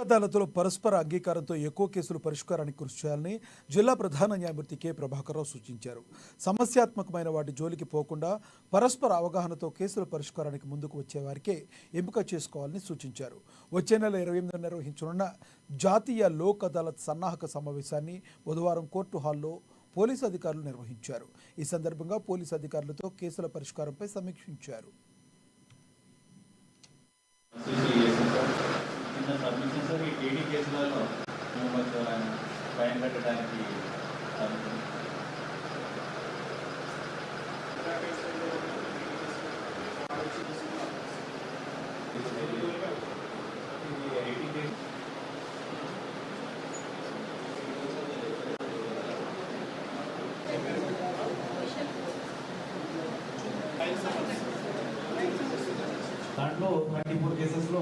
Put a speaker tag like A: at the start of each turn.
A: అదాలతులో పరస్పర అంగీకారంతో ఎక్కువ కేసులు పరిష్కారానికి కృషి చేయాలని జిల్లా ప్రధాన న్యాయమూర్తి కె. ప్రభాకర్రావు సూచించారు. సమస్యాత్మకమైన వాటి జోలికి పోకుండా పరస్పర అవగాహనతో కేసుల పరిష్కారానికి ముందుకు వచ్చే వారికే ఎంపిక చేసుకోవాలని సూచించారు. వచ్చే నెల ఇరవై ఎనిమిది నిర్వహించనున్న జాతీయ లోక్ అదాలత్ సన్నాహక సమావేశాన్ని బుధవారం కోర్టు హాల్లో పోలీసు అధికారులు నిర్వహించారు. ఈ సందర్భంగా పోలీసు అధికారులతో కేసుల పరిష్కారంపై సమీక్షించారు.
B: సబ్మిషన్ కేసులలో మేము కొంచెం ఫైన్ కట్టడానికి దాంట్లో థర్టీ ఫోర్ కేసెస్లో